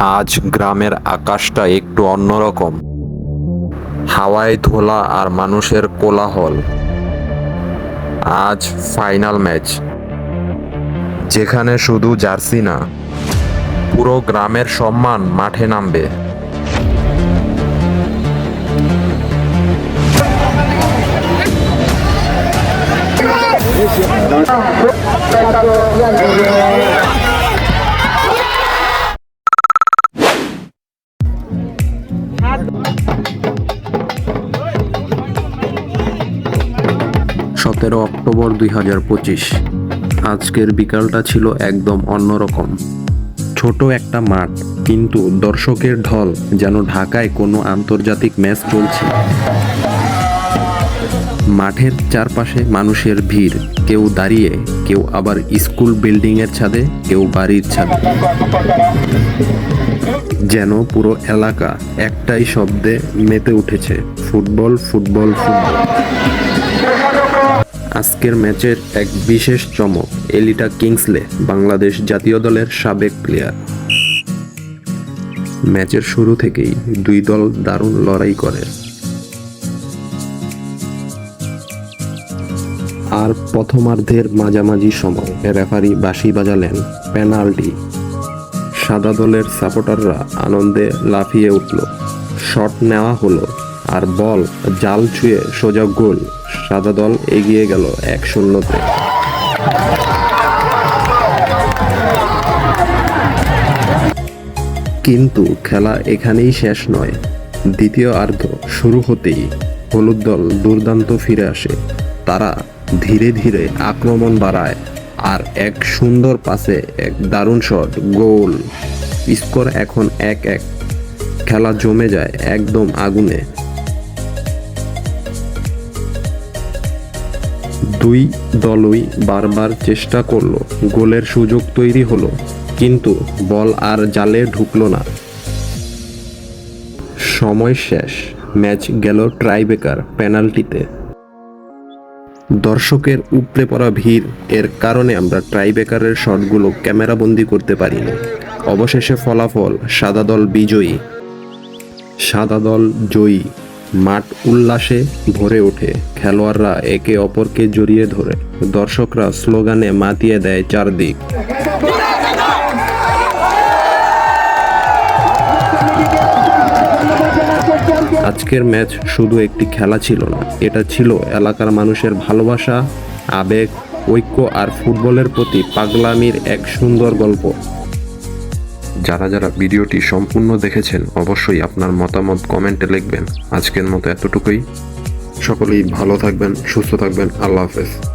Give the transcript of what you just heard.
আজ গ্রামের আকাশটা একটু অন্যরকম। হাওয়ায় ধোলা আর মানুষের কোলাহল। আজ ফাইনাল ম্যাচ। যেখানে শুধু জার্সি না, পুরো গ্রামের সম্মান মাঠে নামবে। সতেরো অক্টোবর দুই হাজার পঁচিশ। আজকের বিকালটা ছিল একদম অন্যরকম। ছোট একটা মাঠ, কিন্তু দর্শকের ঢল যেন ঢাকায় কোনো আন্তর্জাতিক ম্যাচ চলছে। মাঠের চারপাশে মানুষের ভিড়, কেউ দাঁড়িয়ে, কেউ আবার স্কুল বিল্ডিংয়ের ছাদে, কেউ বাড়ির ছাদে। যেন পুরো এলাকা একটাই শব্দে মেতে উঠেছে, ফুটবল ফুটবল ফুটবল। আজকের ম্যাচের এক বিশেষ চমক, এলিটা কিংসলে, বাংলাদেশ জাতীয় দলের সাবেক প্লেয়ার ম্যাচের শুরু থেকেই দুই দল দারুণ লড়াই করে। আর প্রথমার্ধের মাঝামাঝি সময় রেফারি বাঁশি বাজালেন পেনাল্টি। সাদা দলের সাপোর্টাররা আনন্দে লাফিয়ে উঠল। শট নেওয়া হলো। আর বল জাল ছুঁয়ে সোজা গোল। সাদা দল এগিয়ে গেল এক শূন্যতে। কিন্তু খেলা এখানেই শেষ নয়। দ্বিতীয় আর্ধ শুরু হতেই হলুদ দল দুর্দান্ত ফিরে আসে। তারা ধীরে ধীরে আক্রমণ বাড়ায় আর এক সুন্দর পাসে এক দারুণ শট, গোল। স্কোর এখন এক এক। খেলা জমে যায় একদম আগুনে। দুই দলই বারবার চেষ্টা করল, গোলের সুযোগ তৈরি হলো, কিন্তু বল আর জালে ঢুকলো না। সময় শেষ, ম্যাচ গেল ট্রাইবেকার পেনাল্টিতে। দর্শকের উপড়ে পড়া ভিড়, এর কারণে আমরা ট্রাইবেকারের শটগুলো ক্যামেরাবন্দি করতে পারিনি। অবশেষে ফলাফল সাদা দল বিজয়ী। সাদা দল জয়ী। মাঠ উল্লাসে ভরে ওঠে। খেলোয়াড়রা একে অপরকে জড়িয়ে ধরে। দর্শকরা স্লোগানে মাতিয়ে দেয় চারদিক। আজকের ম্যাচ শুধু একটি খেলা ছিল না, এটা ছিল এলাকার মানুষের ভালোবাসা, আবেগ, ঐক্য আর ফুটবলের প্রতি পাগলামির এক সুন্দর গল্প। যারা যারা ভিডিওটি সম্পূর্ণ দেখেছেন অবশ্যই আপনার মতামত কমেন্টে লিখবেন। আজকের মতো এতটুকুই। সকলেই ভালো থাকবেন, সুস্থ থাকবেন। আল্লাহ হাফেজ।